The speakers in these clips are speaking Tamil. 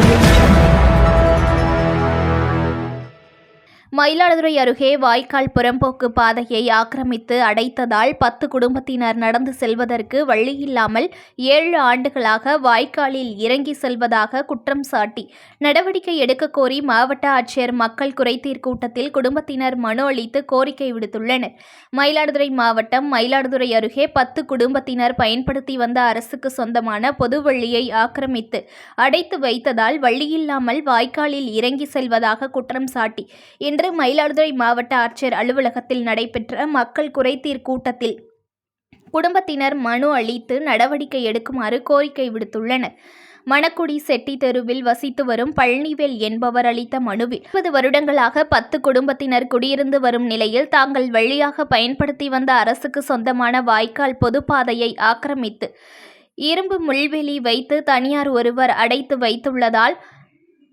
audio மயிலாடுதுறை அருகே வாய்க்கால் புறம்போக்கு பாதையை ஆக்கிரமித்து அடைத்ததால் பத்து குடும்பத்தினர் நடந்து செல்வதற்கு வழியில்லாமல் ஏழு ஆண்டுகளாக வாய்க்காலில் இறங்கி செல்வதாக குற்றம் சாட்டி. நடவடிக்கை எடுக்க கோரி மாவட்ட ஆட்சியர் மக்கள் குறைதீர் கூட்டத்தில் குடும்பத்தினர் மனு அளித்து கோரிக்கை விடுத்துள்ளனர். மயிலாடுதுறை மாவட்டம் மயிலாடுதுறை அருகே பத்து குடும்பத்தினர் பயன்படுத்தி வந்த அரசுக்கு சொந்தமான பொதுவழியை ஆக்கிரமித்து அடைத்து வைத்ததால் வழியில்லாமல் வாய்க்காலில் இறங்கி செல்வதாக குற்றம் சாட்டி. இன்று மயிலாடுதுறை மாவட்ட ஆட்சியர் அலுவலகத்தில் நடைபெற்ற மக்கள் குறைதீர் கூட்டத்தில் குடும்பத்தினர் மனு அளித்து நடவடிக்கை எடுக்குமாறு கோரிக்கை விடுத்துள்ளனர். மணக்குடி செட்டி தெருவில் வசித்து வரும் பழனிவேல் என்பவர் அளித்த மனுவில் இருபது வருடங்களாக பத்து குடும்பத்தினர் குடியிருந்து வரும் நிலையில் தாங்கள் வழியாக பயன்படுத்தி வந்த அரசுக்கு சொந்தமான வாய்க்கால் பொதுப்பாதையை ஆக்கிரமித்து இரும்பு முள்வெளி வைத்து தனியார் ஒருவர் அடைத்து வைத்துள்ளதால்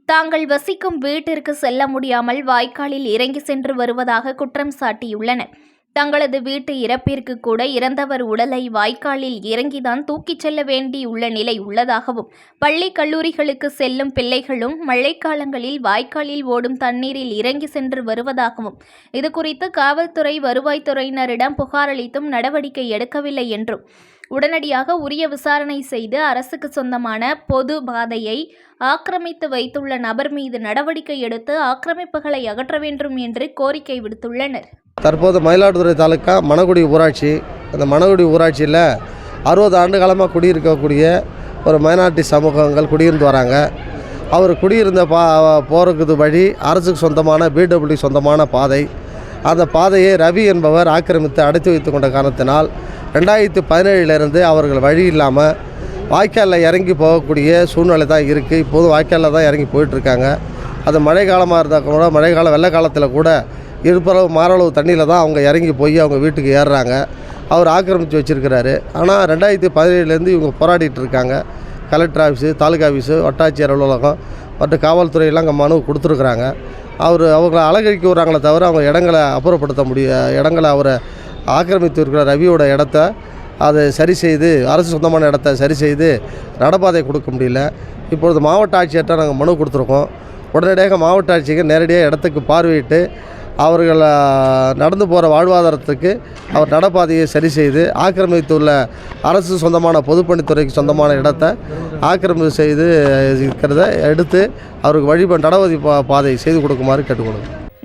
தாங்கள் வசிக்கும் வீட்டிற்கு செல்ல முடியாமல் வாய்க்காலில் இறங்கி சென்று வருவதாக குற்றம் சாட்டியுள்ளனர். தங்களது வீட்டு இறப்பிற்கு கூட இறந்தவர் உடலை வாய்க்காலில் இறங்கிதான் தூக்கிச் செல்ல வேண்டியுள்ள நிலை உள்ளதாகவும் பள்ளி கல்லூரிகளுக்கு செல்லும் பிள்ளைகளும் மழைக்காலங்களில் வாய்க்காலில் ஓடும் தண்ணீரில் இறங்கி சென்று வருவதாகவும் இதுகுறித்து காவல்துறை வருவாய்த்துறையினரிடம் புகாரளித்தும் நடவடிக்கை எடுக்கவில்லை என்றும் உடனடியாக உரிய விசாரணை செய்து அரசுக்கு சொந்தமான பொது பாதையை ஆக்கிரமித்து வைத்துள்ள நபர் மீது நடவடிக்கை எடுத்து ஆக்கிரமிப்புகளை அகற்ற வேண்டும் என்று கோரிக்கை விடுத்துள்ளனர். தற்போது மயிலாடுதுறை தாலுக்கா மணக்குடி ஊராட்சி அந்த மணக்குடி ஊராட்சியில் அறுபது ஆண்டு காலமாக குடியிருக்கக்கூடிய ஒரு மைனாரிட்டி சமூகங்கள் குடியிருந்து வராங்க. அவர் குடியிருந்த பா போகிறதுக்கு வழி அரசுக்கு சொந்தமான பிடபிள்யூ சொந்தமான பாதை. அந்த பாதையை ரவி என்பவர் ஆக்கிரமித்து அடைத்து வைத்து கொண்ட காரணத்தினால் ரெண்டாயிரத்து பதினேழுலேருந்து அவர்கள் வழி இல்லாமல் வாய்க்காலில் இறங்கி போகக்கூடிய சூழ்நிலை தான் இருக்குது. இப்போதும் வாய்க்காலில் தான் இறங்கி போயிட்டுருக்காங்க. அது மழை காலமாக இருந்தால் கூட மழை காலம் வெள்ளை காலத்தில் கூட இருப்பளவு மாரளவு தண்ணியில் தான் அவங்க இறங்கி போய் அவங்க வீட்டுக்கு ஏறுறாங்க. அவர் ஆக்கிரமித்து வச்சுருக்கிறாரு. ஆனால் ரெண்டாயிரத்தி பதினேழுலேருந்து இவங்க போராடிட்டு இருக்காங்க. கலெக்டர் ஆஃபீஸு தாலுகா ஆஃபீஸு வட்டாட்சியர் அலுவலகம் மற்றும் காவல்துறையெல்லாம் அங்கே மனு கொடுத்துருக்குறாங்க. அவர் அவங்கள அலங்கரிக்க விடுறாங்களே தவிர அவங்க இடங்களை அப்புறப்படுத்த முடிய இடங்களை அவரை ஆக்கிரமித்து இருக்கிற ரவியோட இடத்த அதை சரி செய்து அரசு சொந்தமான இடத்த சரி செய்து நடப்பாதை கொடுக்க முடியல. இப்பொழுது மாவட்ட ஆட்சியர்கிட்ட நாங்கள் மனு கொடுத்துருக்கோம். உடனடியாக மாவட்ட ஆட்சியர் நேரடியாக இடத்துக்கு பார்வையிட்டு அவர்கள் நடந்து போகிற வாழ்வாதாரத்துக்கு அவர் நடப்பாதையை சரி செய்து ஆக்கிரமித்துள்ள அரசு சொந்தமான பொதுப்பணித்துறைக்கு சொந்தமான இடத்தை ஆக்கிரமிப்பு செய்து இருக்கிறத எடுத்து அவருக்கு வழிப நடவதி பா பாதை செய்து கொடுக்குமாறு கேட்டுக்கொள்ளுங்க